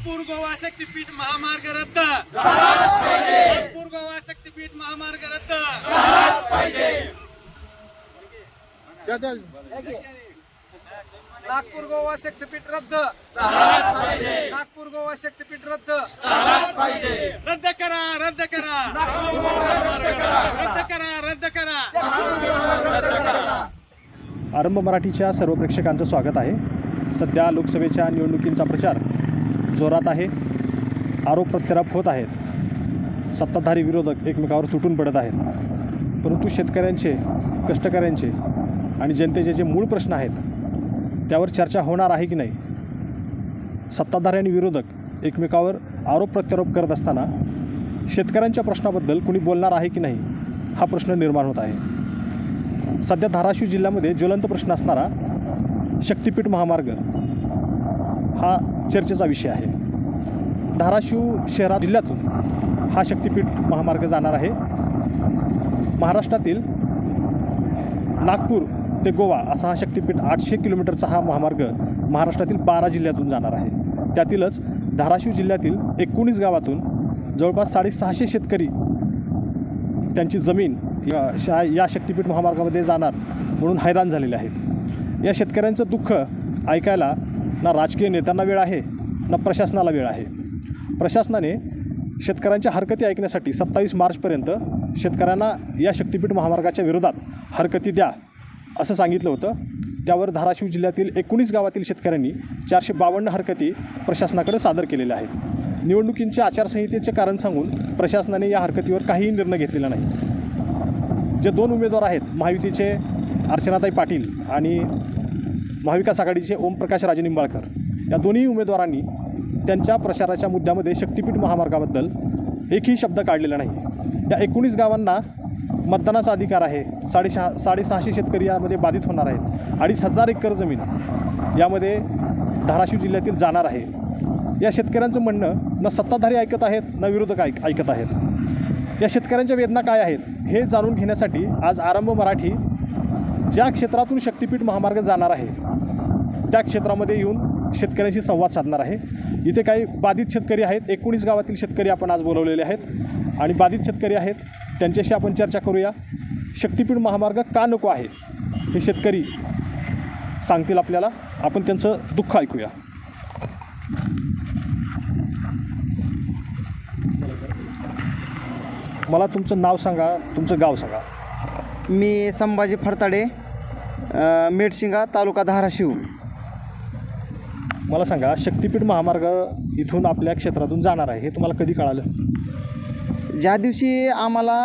नागपूर गोवा शक्तीपीठ महामार्ग रद्द नागपूर गोवा शक्तीपीठ महामार्ग रद्द. नागपूर गोवा शक्तीपीठ रद्द नागपूर गोवा शक्तीपीठ रद्द. रद्द करा रद्द करा. रद्द करा रद्द करा. आरंभ मराठीच्या सर्व प्रेक्षकांचं स्वागत आहे. सध्या लोकसभेच्या निवडणुकींचा प्रचार जोरात आहे. आरोप प्रत्यारोप होत आहेत. सत्ताधारी विरोधक एकमेकावर तुटून पडत आहेत. परंतु शेतकऱ्यांचे कष्टकऱ्यांचे आणि जनतेचे जे मूळ प्रश्न आहेत त्यावर चर्चा होणार आहे की नाही? सत्ताधारी आणि विरोधक एकमेकावर आरोप प्रत्यारोप करत असताना शेतकऱ्यांच्या प्रश्नाबद्दल कुणी बोलणार आहे की नाही हा प्रश्न निर्माण होत आहे. सध्या धाराशिव जिल्ह्यामध्ये ज्वलंत प्रश्न असणारा शक्तिपीठ महामार्ग हा चर्चेचा विषय आहे. धाराशिव शहरात जिल्ह्यातून हा शक्तिपीठ महामार्ग जाणार आहे. महाराष्ट्रातील नागपूर ते गोवा असा हा शक्तिपीठ आठशे किलोमीटरचा हा महामार्ग महाराष्ट्रातील बारा जिल्ह्यातून जाणार आहे. त्यातीलच धाराशिव जिल्ह्यातील एकोणीस गावातून जवळपास साडेसहाशे शेतकरी त्यांची जमीन या या शक्तिपीठ महामार्गामध्ये जाणार म्हणून हैराण झालेले आहेत. या शेतकऱ्यांचं दुःख ऐकायला ना राजकीय नेत्यांना वेळ आहे ना प्रशासनाला वेळ आहे. प्रशासनाने शेतकऱ्यांच्या हरकती ऐकण्यासाठी सत्तावीस मार्चपर्यंत शेतकऱ्यांना या शक्तिपीठ महामार्गाच्या विरोधात हरकती द्या असं सांगितलं होतं. त्यावर धाराशिव जिल्ह्यातील एकोणीस गावातील शेतकऱ्यांनी चारशे बावन्न हरकती प्रशासनाकडे सादर केलेल्या आहेत. निवडणुकींच्या आचारसंहितेचे कारण सांगून प्रशासनाने या हरकतीवर काहीही निर्णय घेतलेला नाही. जे दोन उमेदवार आहेत महायुतीचे अर्चनाताई पाटील आणि महाविकास आघाडीचे ओमप्रकाश राजे निंबाळकर या दोन्ही उमेदवारांनी त्यांच्या प्रचाराच्या मुद्द्यामध्ये शक्तिपीठ महामार्गाबद्दल एकही शब्द काढलेला नाही. या एकोणीस गावांना मतदानाचा अधिकार आहे. साडेसहा साडेसहाशे शेतकरी यामध्ये बाधित होणार आहेत. अडीच हजार एकर जमीन यामध्ये धाराशिव जिल्ह्यातील जाणार आहे. या शेतकऱ्यांचं म्हणणं ना सत्ताधारी ऐकत आहेत ना विरोधक ऐक ऐकत आहेत. या शेतकऱ्यांच्या वेदना काय आहेत हे जाणून घेण्यासाठी आज आरंभ मराठी ज्या क्षेत्रातून शक्तिपीठ महामार्ग जाणार आहे त्या क्षेत्रामध्ये येऊन शेतकऱ्यांशी संवाद साधणार आहे. इथे काही बाधित शेतकरी आहेत एकोणीस गावातील शेतकरी आपण आज बोलवलेले आहेत. आणि बाधित शेतकरी आहेत त्यांच्याशी आपण चर्चा करूया. शक्तिपीठ महामार्ग का नको आहे? हे शेतकरी सांगतील आपल्याला. आपण त्यांचं दुःख ऐकूया. मला तुमचं नाव सांगा तुमचं गाव सांगा. मी संभाजी फडताडे मेडशिंगा तालुका धाराशिव. मला सांगा शक्तिपीठ महामार्ग इथून आपल्या क्षेत्रातून जाणार आहे हे तुम्हाला कधी कळालं? ज्या दिवशी आम्हाला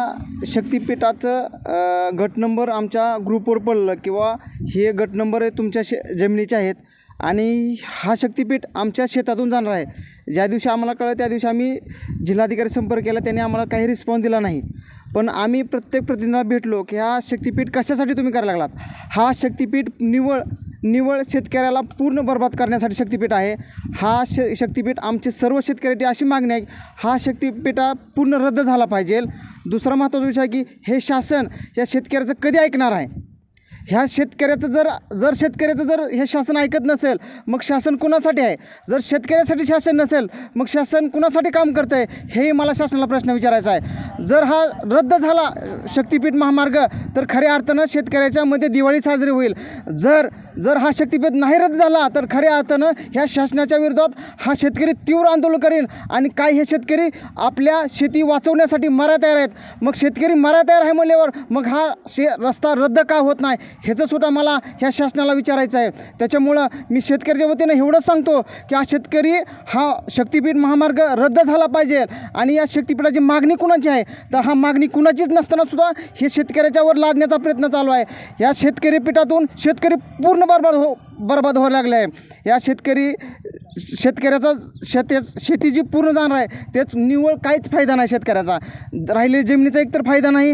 शक्तिपीठाचं गट नंबर आमच्या ग्रुपवर पडलं किंवा हे गट नंबर हे तुमच्या शे जमिनीचे आहेत आणि हा शक्तिपीठ आमच्या शेतातून जाणार आहे ज्या दिवशी आम्हाला कळलं त्या दिवशी आम्ही जिल्हाधिकारी संपर्क केला त्यांनी आम्हाला काही रिस्पॉन्स दिला नाही. पण आम्ही प्रत्येक प्रतिनिधीला भेटलो की हा शक्तिपीठ कशासाठी तुम्ही करायला लागलात? हा शक्तिपीठ निवळ निवळ शेतकऱ्याला पूर्ण बर्बाद करण्यासाठी शक्तिपीठ आहे. हा श शक्तिपीठ आमचे सर्व शेतकऱ्याची अशी मागणी आहे हा शक्तिपीठा पूर्ण रद्द झाला पाहिजे. दुसरा महत्त्वाचा विषय आहे की हे शासन या शेतकऱ्याचं कधी ऐकणार आहे? ह्या शेतकऱ्याचं जर जर शेतकऱ्याचं जर हे शासन ऐकत नसेल मग शासन कुणासाठी आहे? जर शेतकऱ्यासाठी शासन नसेल मग शासन कुणासाठी काम करतं आहे हेही मला शासनाला प्रश्न विचारायचा आहे. जर हा रद्द झाला शक्तिपीठ महामार्ग तर खऱ्या अर्थानं शेतकऱ्याच्या मध्ये दिवाळी साजरी होईल. जर जर हा शक्तीपीठ नाही रद्द झाला तर खऱ्या अर्थानं ह्या शासनाच्या विरोधात हा शेतकरी तीव्र आंदोलन करेन. आणि काही हे शेतकरी आपल्या शेती वाचवण्यासाठी मरा तयार आहेत. मग शेतकरी मरा तयार आहे म्हणल्यावर मग हा शे रस्ता रद्द का होत नाही? ह्याचं सुद्धा मला ह्या शासनाला विचारायचं आहे. त्याच्यामुळं मी शेतकऱ्याच्या वतीनं एवढंच सांगतो की हा शेतकरी हा शक्तिपीठ महामार्ग रद्द झाला पाहिजे आणि या शक्तिपीठाची मागणी कुणाची आहे? तर हा मागणी कुणाचीच नसतानासुद्धा हे शेतकऱ्याच्यावर लादण्याचा प्रयत्न चालू आहे. या शेतकरी पीठातून शेतकरी पूर्ण बरबाद हो बरबाद व्हायला लागले आहे. या शेतकरी शेतकऱ्याचा शेते शेती जी पूर्ण जाणार आहे. तेच निव्वळ काहीच फायदा नाही शेतकऱ्याचा. राहिले जमिनीचा एकतर फायदा नाही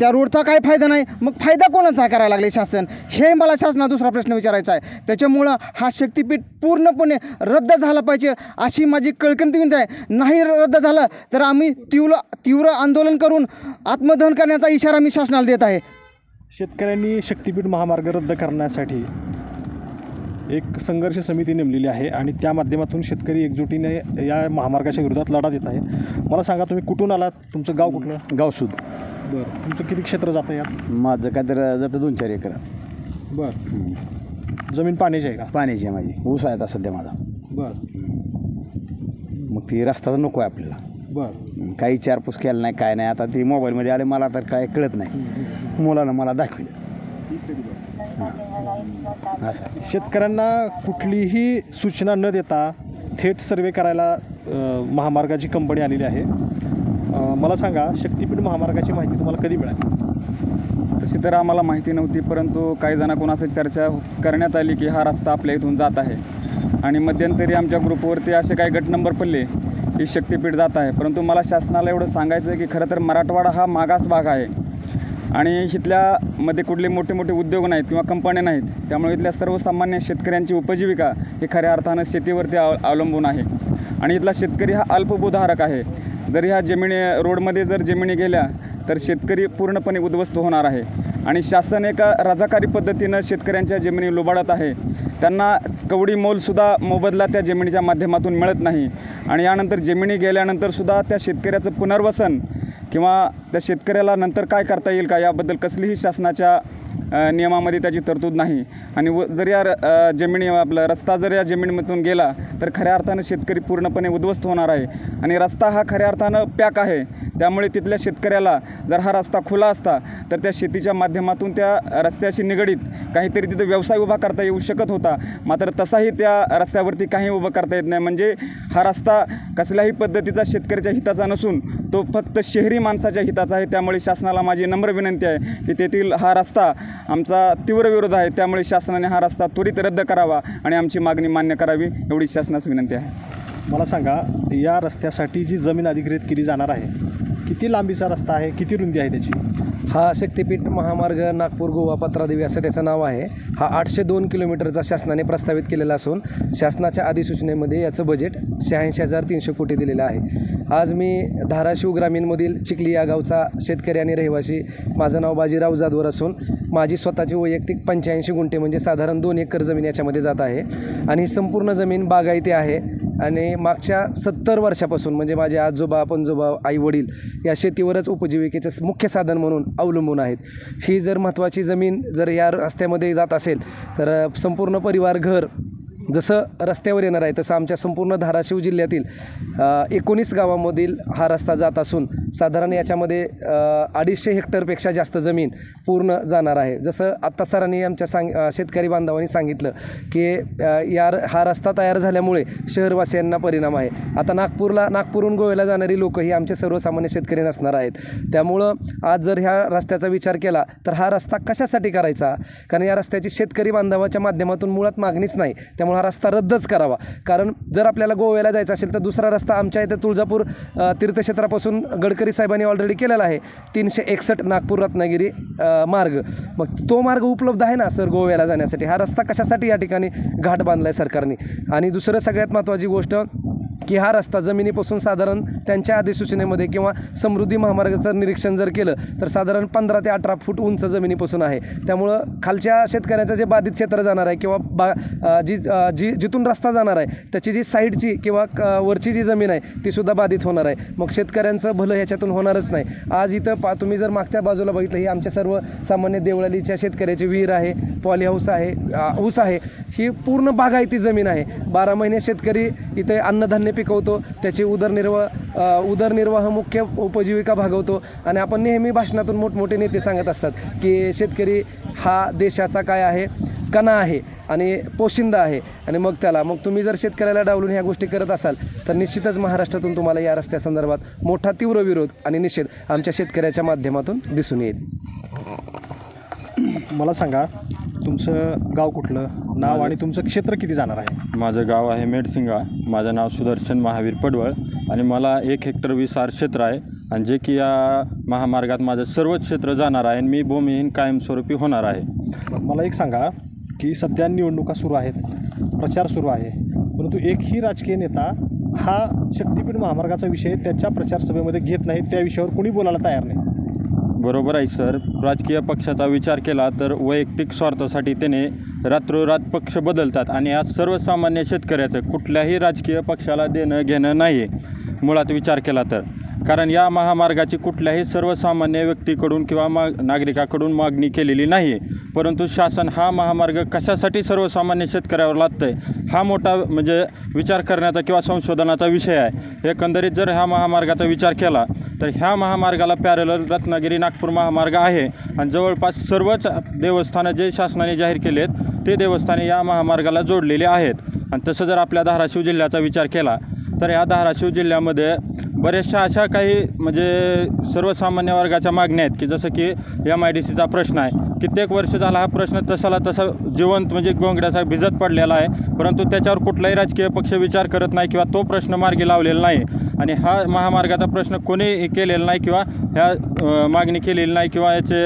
त्या रोडचा काय फायदा नाही. मग फायदा कोणाचा करायला लागले शासन? हे मला शासना दुसरा प्रश्न विचारायचा आहे. त्याच्यामुळं हा शक्तीपीठ पूर्णपणे रद्द झाला पाहिजे अशी माझी कळकंती विनंती आहे. नाही रद्द झालं तर आम्ही तीव्र तीव्र आंदोलन करून आत्मदहन करण्याचा इशारा मी शासनाला देत आहे. शेतकऱ्यांनी शक्तीपीठ महामार्ग रद्द करण्यासाठी एक संघर्ष समिती नेमलेली आहे आणि त्या माध्यमातून शेतकरी एकजुटीने या महामार्गाच्या विरोधात लढा देत आहे मला सांगा तुम्ही कुठून आलात? तुमचं गाव कुठलं? गावसूद बरं. तुमचं किती क्षेत्र जातं यात? माझं काय तर जातं दोन चार एकर. बरं. जमीन पाण्याची आहे का? पाण्याची आहे माझी. ऊस आहे आता सध्या माझा. बरं. मग ती रस्ताच नको आहे आपल्याला. बरं. काही चारपूस केलं नाही काय नाही. आता ती मोबाईलमध्ये आले मला तर काय कळत नाही. मुलानं मला दाखविलं. हां. असं. शेतकऱ्यांना कुठलीही सूचना न देता थेट सर्वे करायला अ, महामार्गाची कंपनी आलेली आहे. अ, मला सांगा शक्तीपीठ महामार्गाची माहिती तुम्हाला कधी मिळाली? तशी तर आम्हाला माहिती नव्हती परंतु काही जणांकडून असं चर्चा करण्यात आली की हा रस्ता आपल्या इथून जात आहे. आणि मध्यंतरी आमच्या ग्रुपवरती असे काही गट नंबर पडले की शक्तीपीठ जात आहे. परंतु मला शासनाला एवढं सांगायचं आहे की खरं तर मराठवाडा हा मागास भाग आहे. आणि इथल्यामध्ये कुठले मोठे मोठे उद्योग नाहीत किंवा कंपन्या नाहीत त्यामुळे इथल्या सर्वसामान्य शेतकऱ्यांची उपजीविका ही खऱ्या अर्थानं शेतीवरती अव अवलंबून आहे. आणि इथला शेतकरी हा अल्पभूधारक आहे. जर ह्या जमिनी रोडमध्ये जर जमिनी गेल्या तर शेतकरी पूर्णपणे उद्ध्वस्त होणार आहे. आणि शासन एका रजाकारी पद्धतीनं शेतकऱ्यांच्या जमिनी लुबाडत आहे. त्यांना कवडी मोलसुद्धा मोबदला त्या जमिनीच्या माध्यमातून मिळत नाही. आणि यानंतर जमिनी गेल्यानंतरसुद्धा त्या शेतकऱ्याचं पुनर्वसन किंवा त्या शेतकऱ्याला नंतर काय करता येईल का? याबद्दल कसलीही शासनाच्या नियमामध्ये त्याची तरतूद नाही. आणि व जर या र- जमिनी आपला रस्ता जर या जमिनीमधून गेला तर खऱ्या अर्थानं शेतकरी पूर्णपणे उद्ध्वस्त होणार आहे. आणि रस्ता हा खऱ्या अर्थानं पॅक आहे. त्यामुळे तिथल्या शेतकऱ्याला जर हा रस्ता खुला असता तर त्या शेतीच्या माध्यमातून त्या रस्त्याशी निगडीत काहीतरी तिथं व्यवसाय उभा करता येऊ शकत होता. मात्र तसाही त्या रस्त्यावरती काही उभं करता येत नाही. म्हणजे हा रस्ता कसल्याही पद्धतीचा शेतकऱ्याच्या हिताचा नसून तो फक्त शहरी माणसाच्या हिताचा आहे. त्यामुळे शासनाला माझी नम्र विनंती आहे की तेथील हा रस्ता आमचा तीव्र विरोध आहे. त्यामुळे शासनाने हा रस्ता त्वरित रद्द करावा आणि आमची मागणी मान्य करावी एवढी शासनास विनंती आहे. मला सांगा या रस्त्यासाठी जी जमीन अधिग्रहित केली जाणार आहे किती लांबीचा रस्ता आहे? किती रुंदी आहे त्याची? हा शक्तिपीठ महामार्ग नागपूर गोवा पत्रादेवी असं त्याचं नाव आहे. हा आठशे दोन किलोमीटरचा शासनाने प्रस्तावित केलेला असून शासनाच्या अधिसूचनेमध्ये याचं बजेट शहाऐंशी हजार तीनशे कोटी दिलेलं आहे. आज मी धाराशिव ग्रामीणमधील चिखली या गावचा शेतकरी आणि रहिवासी माझं नाव बाजीराव जाधवर असून माझी स्वतःची वैयक्तिक पंच्याऐंशी गुंठे म्हणजे साधारण दोन एकर जमीन याच्यामध्ये जात आहे. आणि ही संपूर्ण जमीन बागायती आहे. आणि मागच्या सत्तर वर्षापासून म्हणजे माझे आजोबा पणजोबा आई वडील या शेतीवरच उपजीविकेचं मुख्य साधन म्हणून अवलंबून आहेत. ही जर महत्त्वाची जमीन जर या रस्त्यामध्ये जात असेल तर संपूर्ण परिवार घर जसं रस्त्यावर येणार आहे तसं आमच्या संपूर्ण धाराशिव जिल्ह्यातील एकोणीस गावामधील हा रस्ता जात असून साधारण याच्यामध्ये अडीचशे हेक्टरपेक्षा जास्त जमीन पूर्ण जाणार आहे. जसं आत्ता सरांनी आमच्या सांग शेतकरी बांधवांनी सांगितलं की या र- हा रस्ता तयार झाल्यामुळे शहरवासियांना परिणाम आहे. आता नागपूरला नागपूरहून गोव्याला जाणारी लोक ही आमचे सर्वसामान्य शेतकरी नसणार आहेत. त्यामुळं आज जर ह्या रस्त्याचा विचार केला तर हा रस्ता कशासाठी करायचा? कारण या रस्त्याची शेतकरी बांधवाच्या माध्यमातून मुळात मागणीच नाही. त्यामुळे हा रस्ता रद्दच करावा. कारण जर आपल्याला गोव्याला जायचं असेल तर दुसरा रस्ता आमच्या इथे तुळजापूर तीर्थक्षेत्रापासून गडकरी साहेबांनी ऑलरेडी केलेला आहे. तीनशे एकसष्ट नागपूर रत्नागिरी मार्ग. मग तो मार्ग उपलब्ध आहे ना सर गोव्याला जाण्यासाठी? हा रस्ता कशासाठी या ठिकाणी घाट बांधला आहे सरकारने? आणि दुसरं सगळ्यात महत्त्वाची गोष्ट की हा रस्ता जमिनीपासून साधारण त्यांच्या अधिसूचनेमध्ये किंवा समृद्धी महामार्गाचं निरीक्षण जर केलं तर साधारण पंधरा ते अठरा फूट उंच जमिनीपासून आहे. त्यामुळं खालच्या शेतकऱ्याचं जे बाधित क्षेत्र जाणार आहे किंवा बा जी जी जिथून रस्ता जाणार आहे त्याची जी साईडची किंवा क- वरची जी जमीन आहे ती सुद्धा बाधित होणार आहे. मग शेतकऱ्यांचं भलं ह्याच्यातून होणारच नाही. आज इथं पा तुम्ही जर मागच्या बाजूला बघितलं ही आमच्या सर्व सामान्य देवळालीच्या शेतकऱ्याची विहीर आहे पॉली हाऊस आहे ऊस आहे ही पूर्ण बागायती जमीन आहे. बारा महिने शेतकरी इथे अन्नधान्य पिकवतो त्याची उदरनिर्वाह उदरनिर्वाह मुख्य उपजीविका भागवतो. आणि आपण नेहमी भाषणातून मोठमोठे नेते सांगत असतात की शेतकरी हा देशाचा काय आहे? कणा आहे आणि पोशिंदा आहे. आणि मग त्याला मग तुम्ही जर शेतकऱ्याला डावलून ह्या गोष्टी करत असाल तर निश्चितच महाराष्ट्रातून तुम्हाला या रस्त्यासंदर्भात मोठा तीव्र विरोध आणि निषेध आमच्या शेतकऱ्याच्या माध्यमातून दिसून येईल. मला सांगा तुमचं गाव कुठलं? नाव आणि तुमचं क्षेत्र किती जाणार आहे? माझं गाव आहे मेडसिंगा. माझं नाव सुदर्शन महावीर पडवळ. आणि मला एक हेक्टर वीस आर क्षेत्र आहे. आणि जे की या महामार्गात माझं सर्वच क्षेत्र जाणार आहे आणि मी भूमिहीन कायमस्वरूपी होणार आहे. मला एक सांगा की सध्या निवडणुका सुरू आहेत प्रचार सुरू आहे. परंतु एकही राजकीय नेता हा शक्तीपीठ महामार्गाचा विषय त्याच्या प्रचारसभेमध्ये घेत नाही त्या विषयावर कोणी बोलायला तयार नाही. बरोबर आहे सर. राजकीय पक्षाचा विचार केला तर वैयक्तिक स्वार्थासाठी त्याने रात्रोरात पक्ष बदलतात आणि आज सर्वसामान्य शेतकऱ्याचं कुठल्याही राजकीय पक्षाला देणं घेणं नाही आहे मुळात विचार केला तर. कारण या महामार्गाची कुठल्याही सर्वसामान्य व्यक्तीकडून किंवा मा नागरिकाकडून मागणी केलेली नाही. परंतु शासन हा महामार्ग कशासाठी सर्वसामान्य शेतकऱ्यावर लादतं आहे हा मोठा म्हणजे विचार करण्याचा किंवा संशोधनाचा विषय आहे. एकंदरीत जर ह्या महामार्गाचा विचार केला तर ह्या महामार्गाला पॅरेलर रत्नागिरी नागपूर महामार्ग आहे. आणि जवळपास सर्वच देवस्थानं जे शासनाने जाहीर केले आहेत ते देवस्थाने या महामार्गाला जोडलेले आहेत. आणि तसं जर आपल्या धाराशिव जिल्ह्याचा विचार केला तर या धाराशिव जिल्ह्यामध्ये बऱ्याचशा अशा काही म्हणजे सर्वसामान्य वर्गाच्या मागण्या आहेत की जसं की एम आय डी सीचा प्रश्न आहे. कित्येक वर्ष झाला हा प्रश्न तसाला तसा जिवंत म्हणजे गोंगड्याचा भिजत पडलेला आहे. परंतु त्याच्यावर कुठलाही राजकीय पक्ष विचार करत नाही किंवा तो प्रश्न मार्गी लावलेला नाही. आणि हा महामार्गाचा प्रश्न कोणी केलेला नाही किंवा ह्या मागणी केलेली नाही किंवा याचे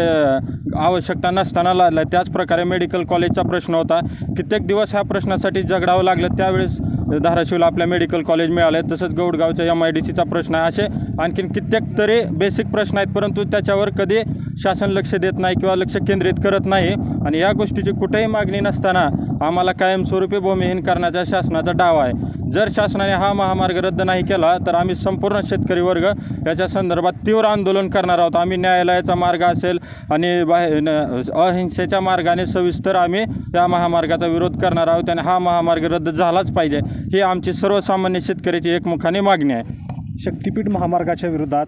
आवश्यकता नसताना लागला. त्याचप्रकारे मेडिकल कॉलेजचा प्रश्न होता. कित्येक दिवस ह्या प्रश्नासाठी झगडावं लागलं. त्यावेळेस धाराशिवला आपल्या मेडिकल कॉलेज मिळालं. आहे तसंच गौडगावच्या एम आय डी सीचा प्रश्न आहे. असे आणखीन कित्येक तरी बेसिक प्रश्न आहेत परंतु त्याच्यावर कधी शासन लक्ष देत नाही किंवा लक्ष केंद्रित करत नाही आणि या गोष्टीची कुठेही मागणी नसताना आम्हाला कायमस्वरूपी भूमिहीन करण्याचा शासनाचा डाव आहे. जर शासनाने हा महामार्ग रद्द नाही केला तर आम्ही संपूर्ण शेतकरी वर्ग याच्या संदर्भात तीव्र आंदोलन करणार आहोत. आम्ही न्यायालयाचा मार्ग असेल आणि बाहे न- अहिंसेच्या मार्गाने सविस्तर आम्ही या महामार्गाचा विरोध करणार आहोत आणि हा महामार्ग रद्द झालाच पाहिजे ही आमची सर्वसामान्य शेतकऱ्याची एकमुखाने मागणी आहे. शक्तिपीठ महामार्गाच्या विरोधात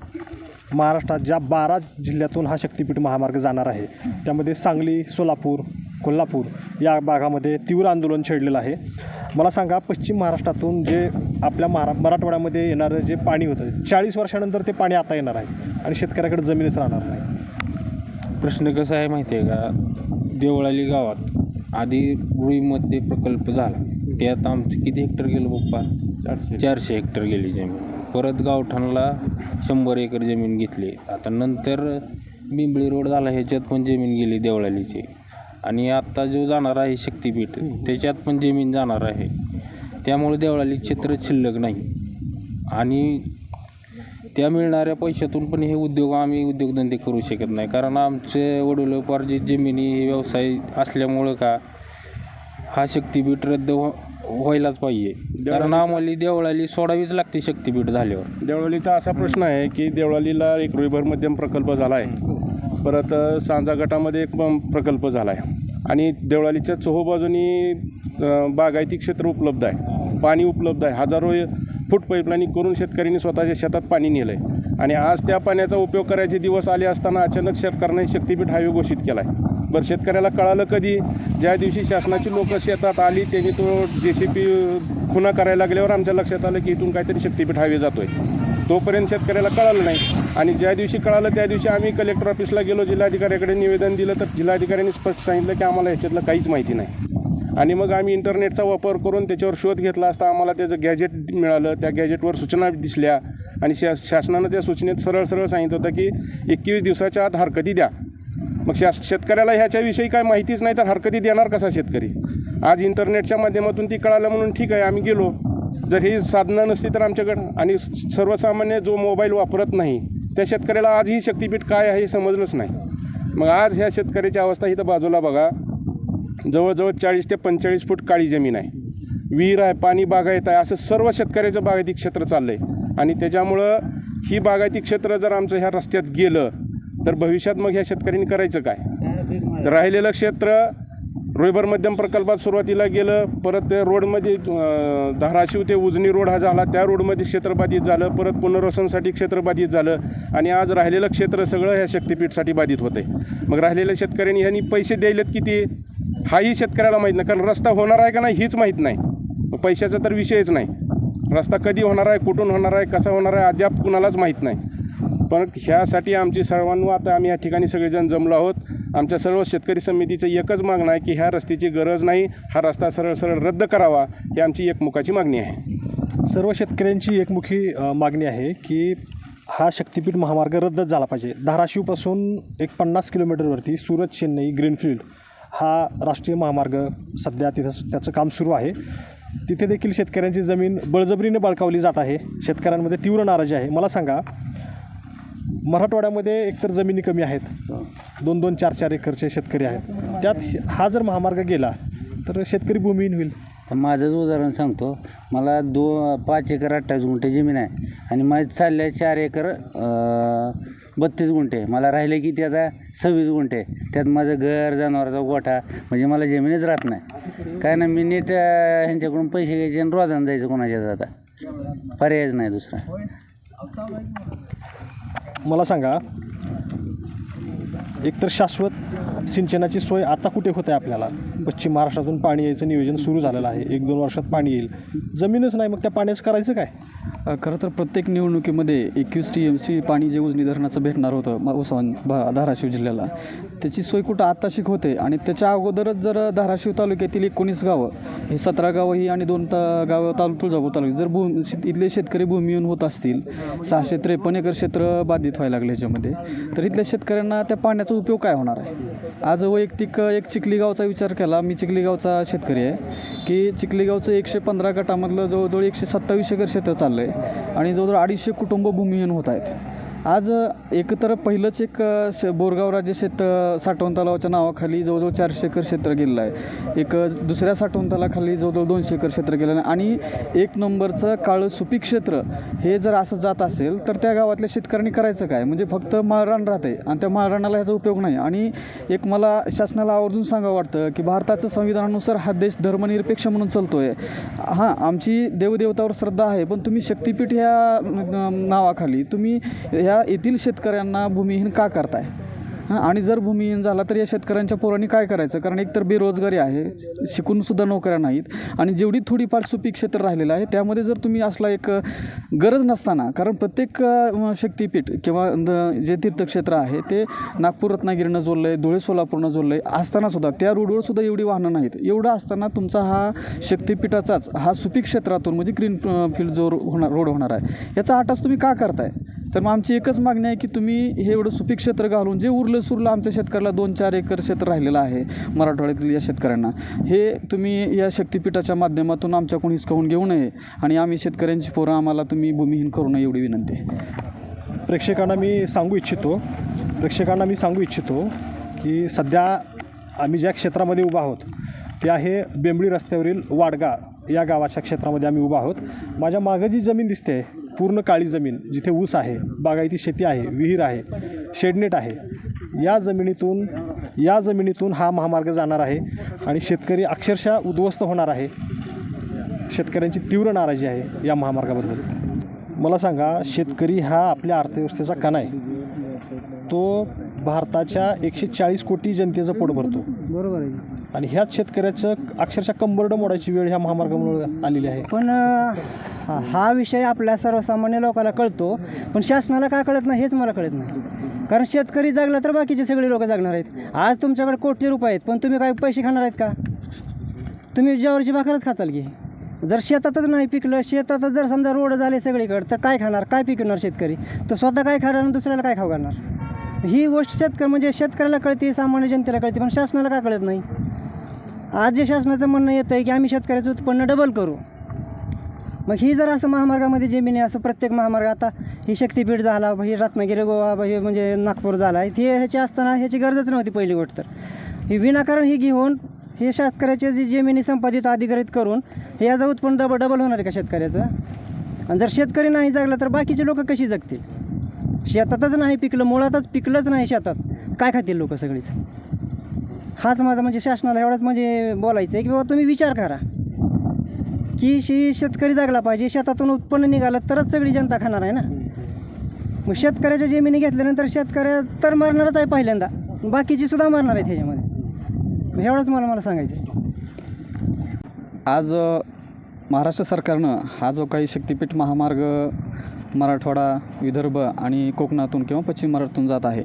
महाराष्ट्रात ज्या बारा जिल्ह्यातून हा शक्तिपीठ महामार्ग जाणार आहे त्यामध्ये सांगली सोलापूर कोल्हापूर या भागामध्ये तीव्र आंदोलन छेडलेलं आहे. मला सांगा पश्चिम महाराष्ट्रातून जे आपल्या महारा मराठवाड्यामध्ये येणारं जे पाणी होतं चाळीस वर्षानंतर ते पाणी आता येणार आहे आणि शेतकऱ्याकडे जमीनच राहणार नाही. प्रश्न कसा आहे माहिती आहे का? देवळाली गावात आधी रुईमध्ये प्रकल्प झाला. त्यात आमचं किती हेक्टर गेलं पप्पा चारशे. चारशे हेक्टर गेली जमीन. परत गावठाणला शंभर एकर जमीन घेतली. आता नंतर बिंबळी रोड झाला ह्याच्यात पण जमीन गेली देवळालीची. आणि आत्ता जो जाणार आहे शक्तीपीठ त्याच्यात पण जमीन जाणार आहे. त्यामुळे देवळाली क्षेत्र शिल्लक नाही. आणि त्या मिळणाऱ्या पैशातून पण हे उद्योग आम्ही उद्योगधंदे करू शकत नाही. कारण आमचे वडिलोपार्जित जमिनी हे व्यवसाय असल्यामुळं का हा शक्तीपीठ रद्द हो व्हायलाच पाहिजे. कारण आम्हाला देवळाली सोडावीच लागते शक्तीपीठ झाल्यावर. देवळालीचा असा प्रश्न आहे की देवळालीला एक रुईभर मध्यम प्रकल्प झाला आहे. परत सांजा गटामध्ये एक पण प्रकल्प झाला आहे. आणि देवळालीच्या चोहोबाजूनी अ, बागायती क्षेत्र उपलब्ध आहे. पाणी उपलब्ध आहे. हजारो फूट पाईपलाईनिंग करून शेतकऱ्यांनी स्वतःच्या शेतात पाणी नेलं आहे आणि आज त्या पाण्याचा उपयोग करायचे दिवस आले असताना अचानक सरकारने शक्तीपीठ हायवे घोषित केला आहे बरं शेतकऱ्याला कळालं कधी? ज्या दिवशी शासनाची लोक शेतात आली त्यांनी तो जे सी पी खुना करायला लागल्यावर आमच्या लक्षात आलं की इथून काहीतरी शक्तीपीठ हायवे जातो आहे तोपर्यंत शेतकऱ्याला कळालं नाही. आणि ज्या दिवशी कळालं त्या दिवशी आम्ही कलेक्टर ऑफिसला गेलो जिल्हाधिकाऱ्याकडे निवेदन दिलं तर जिल्हाधिकाऱ्यांनी स्पष्ट सांगितलं की आम्हाला ह्याच्यातलं काहीच माहिती नाही. आणि मग आम्ही इंटरनेटचा वापर करून त्याच्यावर शोध घेतला असता आम्हाला त्याचं गॅजेट मिळालं. त्या गॅजेटवर सूचना दिसल्या. आणि शा शासनानं त्या सूचनेत सरळ सरळ सांगितलं होतं की एकवीस दिवसाच्या आत हरकती द्या. मग शास शेतकऱ्याला ह्याच्याविषयी काय माहितीच नाही तर हरकती देणार कसा शेतकरी? आज इंटरनेटच्या माध्यमातून ती कळालं म्हणून ठीक आहे आम्ही गेलो. जर ही साधनं नसती तर आमच्याकडं आणि सर्वसामान्य जो मोबाईल वापरत नाही त्या शेतकऱ्याला आज ही शक्तीपीठ काय आहे हे समजलंच नाही. मग आज ह्या शेतकऱ्याची अवस्था इथं बाजूला बघा. जवळजवळ चाळीस ते पंचेचाळीस फूट काळी जमीन आहे. विहीर आहे पाणी बागायत आहे असं सर्व शेतकऱ्याचं बागायती क्षेत्र चाललं आहे आणि त्याच्यामुळं ही बागायती क्षेत्र जर आमचं ह्या रस्त्यात गेलं तर भविष्यात मग ह्या शेतकऱ्यांनी करायचं काय? तर राहिलेलं क्षेत्र रोईबर मध्यम प्रकल्पात सुरुवातीला गेलं परत त्या रोडमध्ये धाराशिव ते उजनी रोड हा झाला त्या रोडमध्ये क्षेत्र बाधित झालं परत पुनर्वसनसाठी क्षेत्र बाधित झालं आणि आज राहिलेलं क्षेत्र सगळं ह्या शक्तीपीठसाठी बाधित होतं आहे मग राहिलेल्या शेतकऱ्यांनी ह्यांनी पैसे द्यायलेत किती? हाही शेतकऱ्याला माहीत नाही कारण रस्ता होणार आहे का नाही हीच माहीत नाही. पैशाचा तर विषयच नाही. रस्ता कधी होणार आहे कुठून होणार आहे कसा होणार आहे अद्याप कुणालाच माहीत नाही. पण ह्यासाठी आमची सर्वांना आता आम्ही या ठिकाणी सगळेजण जमलो आहोत. आमच्या सर्व शेतकरी समितीचं एकच मागणं आहे की ह्या रस्त्याची गरज नाही हा रस्ता सरळ सरळ रद्द करावा ही आमची एकमुखाची मागणी आहे. सर्व शेतकऱ्यांची एकमुखी मागणी आहे की हा शक्तिपीठ महामार्ग रद्द झाला पाहिजे. धाराशिवपासून एक पन्नास किलोमीटरवरती सुरत चेन्नई ग्रीनफील्ड हा राष्ट्रीय महामार्ग सध्या तिथं त्याचं काम सुरू आहे. तिथे देखील शेतकऱ्यांची जमीन बळजबरीने बळकावली जात आहे. शेतकऱ्यांमध्ये तीव्र नाराजी आहे. मला सांगा मराठवाड्यामध्ये एकतर जमिनी कमी आहेत. दोन दोन चार चार एकरचे शेतकरी आहेत. त्यात हा जर महामार्ग गेला तर शेतकरी भूमिहीन होईल. तर माझंच उदाहरण सांगतो. मला दो पाच एकर अठ्ठावीस गुंठे जमीन आहे. आणि माझी चालल्या चार एकर बत्तीस गुंठे. मला राहिले की आता? सव्वीस गुंठे. त्यात माझं घर जनावराचा गोठा म्हणजे मला जमीनच राहत नाही. काय ना मी नीट ह्यांच्याकडून पैसे घ्यायचे आणि रोजानं जायचं कोणाच्यात आता. पर्यायच नाही दुसरा. मला सांगा एकतर शाश्वत सिंचनाची सोय आता कुठे होते आपल्याला? पश्चिम महाराष्ट्रातून पाणी यायचं नियोजन सुरू झालेलं आहे. एक दोन वर्षात पाणी येईल. जमीनच नाही मग त्या पाण्याचं करायचं काय? खरं तर प्रत्येक निवडणुकीमध्ये एकवीस टी एम सी पाणी जे उजनी धरणाचं भेटणार होतं मा- उस्मान भा धाराशिव जिल्ह्याला त्याची सोय कुठं आत्ताशिक होते? आणि त्याच्या अगोदरच जर धाराशिव तालुक्यातील एकोणीस गावं हे सतरा गावं ही आणि दोन ता गावं तालु तुळजापूर तालुक्यात जर भूमी इथले शेतकरी भूमिहीन होत असतील सहाशे त्रेपन्न एकर क्षेत्र बाधित व्हायला लागले याच्यामध्ये तर इथल्या शेतकऱ्यांना त्या पाण्याचा उपयोग काय होणार आहे? आज वैयक्तिक एक चिखली गावचा विचार केला. मी चिखली गावचा शेतकरी आहे. की चिखली गावचं एकशे पंधरा गटामधलं जवळजवळ एकशे सत्तावीस एकर शेतं चाललं आहे आणि जवळजवळ अडीचशे कुटुंब भूमिहीन होत आहेत. आज एकतर पहिलंच एक श बोरगाव राज्य शेत साठवण तलावाच्या नावाखाली जवळजवळ चारशे एकर क्षेत्र गेलेलं आहे. एक दुसऱ्या साठवण तलाखाली जवळजवळ दोनशे एकर क्षेत्र गेलेलं आहे. आणि एक नंबरचं काळं सुपीक क्षेत्र हे जर असं जात असेल तर त्या गावातल्या शेतकऱ्यांनी करायचं काय? म्हणजे फक्त माळरान राहते आणि त्या माळरानाला ह्याचा उपयोग नाही. आणि एक मला शासनाला आवर्जून सांगावं वाटतं की भारताचं संविधानानुसार हा देश धर्मनिरपेक्ष म्हणून चालतो आहे हां आमची देवदेवतावर श्रद्धा आहे पण तुम्ही शक्तिपीठ ह्या नावाखाली तुम्ही ह्या येथील शेतकऱ्यांना भूमिहीन का करताय? हां आणि जर भूमिहीन झाला तर या शेतकऱ्यांच्या पोरांनी काय करायचं? कारण एकतर बेरोजगारी आहे शिकूनसुद्धा नोकऱ्या नाहीत आणि जेवढी थोडीफार सुपीक क्षेत्र राहिलेलं आहे त्यामध्ये जर तुम्ही असला एक गरज नसताना कारण प्रत्येक शक्तीपीठ शक्तिपीठ किंवा द- जे तीर्थक्षेत्र आहे ते नागपूर रत्नागिरीनं जोडलं आहे धुळे सोलापूरनं जोडलं आहे असतानासुद्धा त्या रोडवर सुद्धा एवढी वाहनं नाहीत. एवढं असताना तुमचा हा शक्तिपीठाचाच हा सुपीक क्षेत्रातून म्हणजे ग्रीन फील्ड जो होणार रोड होणार आहे याचा आटाच तुम्ही का करताय? तर मग आमची एकच मागणी आहे की तुम्ही हे एवढं सुपीक क्षेत्र घालून जे उरलं सुरलं आमच्या शेतकऱ्याला दोन चार एकर क्षेत्र राहिलेलं आहे मराठवाड्यातील या शेतकऱ्यांना. हे तुम्ही या शक्तिपीठाच्या माध्यमातून आमच्याकडून हिसकावून घेऊ नये आणि आम्ही शेतकऱ्यांची पोरं आम्हाला तुम्ही भूमिहीन करू नये एवढी विनंती प्रेक्षकांना मी सांगू इच्छितो प्रेक्षकांना मी सांगू इच्छितो की सध्या आम्ही ज्या क्षेत्रामध्ये उभा आहोत ते आहे बेंबळी रस्त्यावरील वाडगा या गावाच्या क्षेत्रामध्ये आम्ही उभा आहोत. माझ्या मागं जी जमीन दिसते पूर्ण काळी जमीन जिथे ऊस आहे बागायती शेती आहे विहीर आहे शेडनेट आहे या जमिनीतून या जमिनीतून हा महामार्ग जाणार आहे आणि शेतकरी अक्षरशः उद्ध्वस्त होणार आहे. शेतकऱ्यांची तीव्र नाराजी आहे या महामार्गाबद्दल. मला सांगा शेतकरी हा आपल्या अर्थव्यवस्थेचा कणा आहे. तो भारताच्या एकशे चाळीस कोटी जनतेचं पोट भरतो. बरोबर आहे. आणि ह्याच शेतकऱ्याचं अक्षरशः कंबरडं मोडायची वेळ ह्या महामार्गामुळे आलेली आहे. पण अ, हा- विषय आपल्या सर्वसामान्य लोकांना कळतो पण शासनाला काय कळत नाही हेच मला कळत नाही. कारण शेतकरी जगला तर बाकीचे सगळे लोक जगणार आहेत. आज तुमच्याकडे कोटी रुपये आहेत पण तुम्ही काय पैसे खाणार आहेत का? तुम्ही ज्वारीची भाकरच खाचाल की. जर शेतातच नाही पिकलं शेतातच जर समजा रोड झाले सगळीकडे तर काय खाणार काय पिकणार शेतकरी? तो स्वतः काय खाणार आणि दुसऱ्याला काय खाऊ घालणार? ही गोष्ट शेतकरी म्हणजे शेतकऱ्याला कळते सामान्य जनतेला कळते पण शासनाला का कळत नाही? आज जे शासनाचं म्हणणं येतं आहे की आम्ही शेतकऱ्याचं उत्पन्न डबल करू. मग ही जर असं महामार्गामध्ये जमिनी असं प्रत्येक महामार्ग आता ही शक्तीपीठ झाला ही रत्नागिरी गोवा हे म्हणजे नागपूर झाला हे ह्याची असताना ह्याची गरजच नव्हती पहिली गोष्ट तर. ही विनाकारण ही घेऊन हे शेतकऱ्याचे जी जमिनी संपादित अधिग्रहित करून हे याचं उत्पन्न डब डबल होणार आहे का शेतकऱ्याचं? आणि जर शेतकरी नाही जगला तर बाकीचे लोक कशी जगतील? शेतातच नाही पिकलं मुळातच पिकलंच नाही शेतात. काय खातील लोक सगळीच? हाच माझा म्हणजे शासनाला एवढंच म्हणजे बोलायचं आहे की बाबा तुम्ही विचार करा. की शी शेतकरी जगला पाहिजे शेतातून उत्पन्न निघालं तरच सगळी जनता खाणार आहे ना? मग शेतकऱ्याच्या जमिनी घेतल्यानंतर शेतकऱ्या तर मरणारच आहे पहिल्यांदा. बाकीची सुद्धा मरणार आहे त्याच्यामध्ये एवढंच मला मला सांगायचं आहे आज महाराष्ट्र सरकारनं हा जो काही शक्तिपीठ महामार्ग मराठवाडा विदर्भ आणि कोकणातून किंवा पश्चिम महाराष्ट्रातून जात आहे.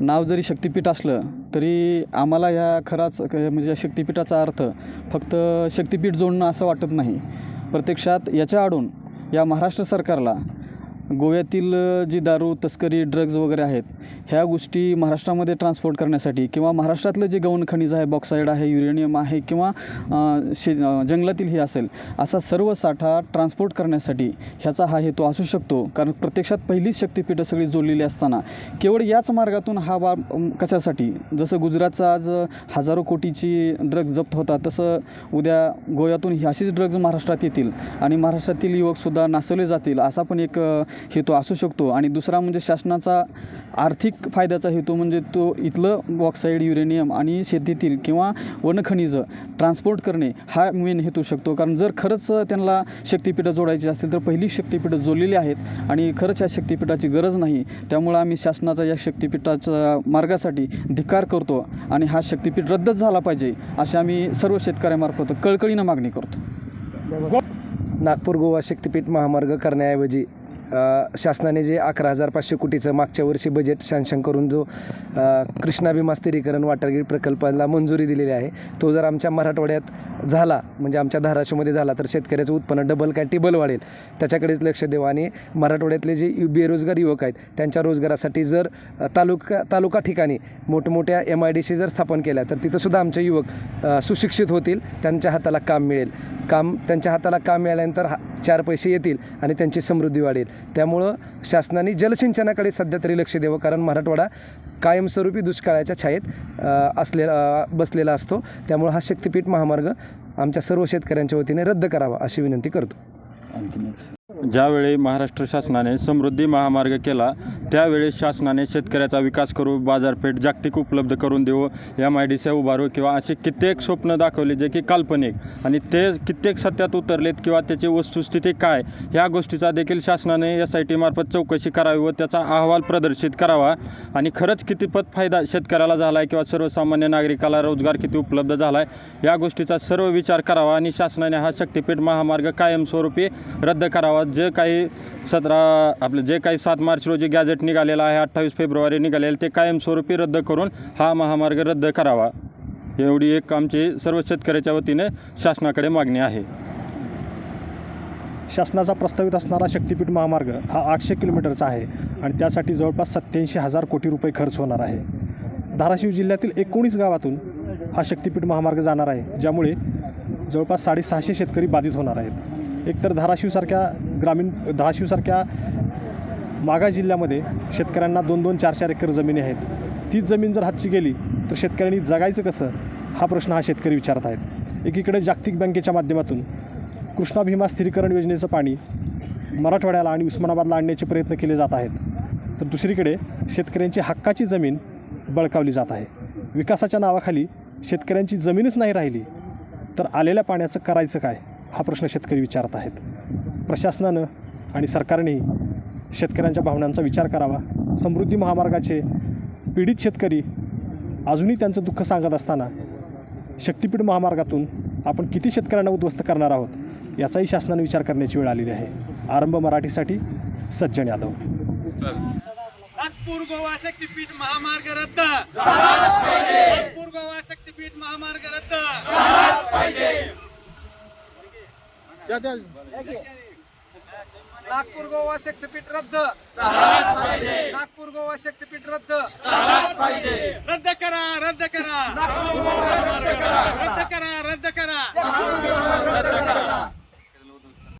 नाव जरी शक्तिपीठ असलं तरी आम्हाला ह्या खराच म्हणजे या शक्तिपीठाचा अर्थ फक्त शक्तिपीठ जोडणं असं वाटत नाही. प्रत्यक्षात याच्या आडून या महाराष्ट्र सरकारला गोव्यातील जी दारू तस्करी ड्रग्ज वगैरे आहेत ह्या गोष्टी महाराष्ट्रामध्ये ट्रान्सपोर्ट करण्यासाठी किंवा महाराष्ट्रातलं जे गौण खनिज आहे बॉक्साईड आहे युरेनियम आहे किंवा शे जंगलातील हे असेल असा सर्व साठा ट्रान्सपोर्ट करण्यासाठी ह्याचा हा हेतू असू शकतो. कारण प्रत्यक्षात पहिलीच शक्तिपीठं सगळी जोडलेली असताना केवळ याच मार्गातून हा वा कशासाठी? जसं गुजरातचा आज हजारो कोटीची ड्रग्ज जप्त होता तसं उद्या गोव्यातून ही अशीच ड्रग्ज महाराष्ट्रात येतील आणि महाराष्ट्रातील युवकसुद्धा नासवले जातील असा पण एक हेतू असू शकतो. आणि दुसरा म्हणजे शासनाचा आर्थिक फायद्याचा हेतू म्हणजे तो इथलं बॉक्साईड युरेनियम आणि शेतीतील किंवा वनखनिजं ट्रान्सपोर्ट करणे हा मेन हेतू शकतो. कारण जर खरंच त्यांना शक्तिपीठं जोडायची असतील तर पहिली शक्तीपीठं जोडलेली आहेत आणि खरंच या शक्तिपीठाची गरज नाही. त्यामुळं आम्ही शासनाचा या शक्तिपीठाच्या मार्गासाठी धिक्कार करतो आणि हा शक्तिपीठ रद्दच झाला पाहिजे अशी आम्ही सर्व शेतकऱ्यामार्फत कळकळीनं मागणी करतो. नागपूर गोवा शक्तिपीठ महामार्ग करण्याऐवजी शासनाने जे अकरा हजार पाचशे कोटीचं मागच्या वर्षी बजेट सँक्शन करून जो अ, कृष्णा स्थिरीकरण प्रकल्पाला मंजुरी दिलेली आहे तो जर आमच्या मराठवाड्यात झाला म्हणजे आमच्या धाराशिवमध्ये झाला तर शेतकऱ्याचं उत्पन्न डबल काय टिबल वाढेल. त्याच्याकडेच लक्ष देऊ आणि मराठवाड्यातले जे यु- बेरोजगार युवक आहेत त्यांच्या रोजगारासाठी जर तालुका तालुका ठिकाणी मोठमोठ्या एम आय डी सी जर स्थापन केल्या तर तिथंसुद्धा आमचे युवक सुशिक्षित होतील त्यांच्या हाताला काम मिळेल. काम त्यांच्या हाताला काम मिळाल्यानंतर हा चार पैसे येतील आणि त्यांची समृद्धी वाढेल. त्यामुळं शासनाने जलसिंचनाकडे सध्या तरी लक्ष द्यावं कारण मराठवाडा कायमस्वरूपी दुष्काळाच्या छायेत असलेला बसलेला असतो. त्यामुळं हा शक्तिपीठ महामार्ग आमच्या सर्व शेतकऱ्यांच्या वतीने रद्द करावा अशी विनंती करतो. ज्यावेळी महाराष्ट्र शासनाने समृद्धी महामार्ग केला त्यावेळी शासनाने शेतकऱ्याचा विकास करू बाजारपेठ जागतिक उपलब्ध करून देऊ एम आय डी सी उभारू किंवा असे कित्येक स्वप्न दाखवले जे की काल्पनिक आणि ते कित्येक सत्यात उतरलेत किंवा त्याची वस्तुस्थिती काय ह्या गोष्टीचा देखील शासनाने एस आय टी मार्फत चौकशी करावी व त्याचा अहवाल प्रदर्शित करावा. आणि खरंच कितीपत फायदा शेतकऱ्याला झाला आहे किंवा सर्वसामान्य नागरिकाला रोजगार किती उपलब्ध झाला आहे या गोष्टीचा सर्व विचार करावा आणि शासनाने हा शक्तिपीठ महामार्ग कायमस्वरूपी रद्द करावा. जे काही सतरा आपलं जे काही सात मार्च रोजी गॅझेट निघालेलं आहे अठ्ठावीस फेब्रुवारी निघालेलं ते कायमस्वरूपी रद्द करून हा महामार्ग रद्द करावा. एवढी एक आमची सर्व शेतकऱ्याच्या वतीने शासनाकडे मागणी आहे. शासनाचा प्रस्तावित असणारा शक्तीपीठ महामार्ग हा आठशे किलोमीटरचा आहे आणि त्यासाठी जवळपास सत्याऐंशी हजार कोटी रुपये खर्च होणार आहे. धाराशिव जिल्ह्यातील एकोणीस गावातून हा शक्तिपीठ महामार्ग जाणार आहे ज्यामुळे जवळपास साडेसहाशे शेतकरी बाधित होणार आहेत. एकतर धाराशिवसारख्या ग्रामीण धाराशिवसारख्या मागा जिल्ह्यामध्ये शेतकऱ्यांना दोन दोन चार चार एकर जमिनी आहेत. तीच जमीन जर हातची गेली तर शेतकऱ्यांनी जगायचं कसं? हा प्रश्न हा शेतकरी विचारत आहेत. एकीकडे जागतिक बँकेच्या माध्यमातून कृष्णा भीमा स्थिरीकरण योजनेचं पाणी मराठवाड्याला आणि उस्मानाबादला आणण्याचे प्रयत्न केले जात आहेत. तर दुसरीकडे शेतकऱ्यांची हक्काची जमीन बळकावली जात आहे. विकासाच्या नावाखाली शेतकऱ्यांची जमीनच नाही राहिली तर आलेल्या पाण्याचं करायचं काय? हा प्रश्न शेतकरी विचारत आहेत. प्रशासनानं आणि सरकारने शेतकऱ्यांच्या भावनांचा विचार करावा. समृद्धी महामार्गाचे पीडित शेतकरी अजूनही त्यांचं दुःख सांगत असताना शक्तिपीठ महामार्गातून आपण किती शेतकऱ्यांना उद्ध्वस्त करणार आहोत याचाही शासनाने विचार करण्याची वेळ आलेली आहे. आरंभ मराठीसाठी सज्जन यादव. नागपूर गोवा शक्तीपीठ महामार्ग रद्द. नागपूर गोवा शक्तीपीठ महामार्ग रद्द. द्या नागपूर गोवा शक्तीपीठ रद्द. नागपूर गोवा शक्तीपीठ रद्द. रद्द करा रद्द करा. रद्द करा. रद्द करा रद्द करा.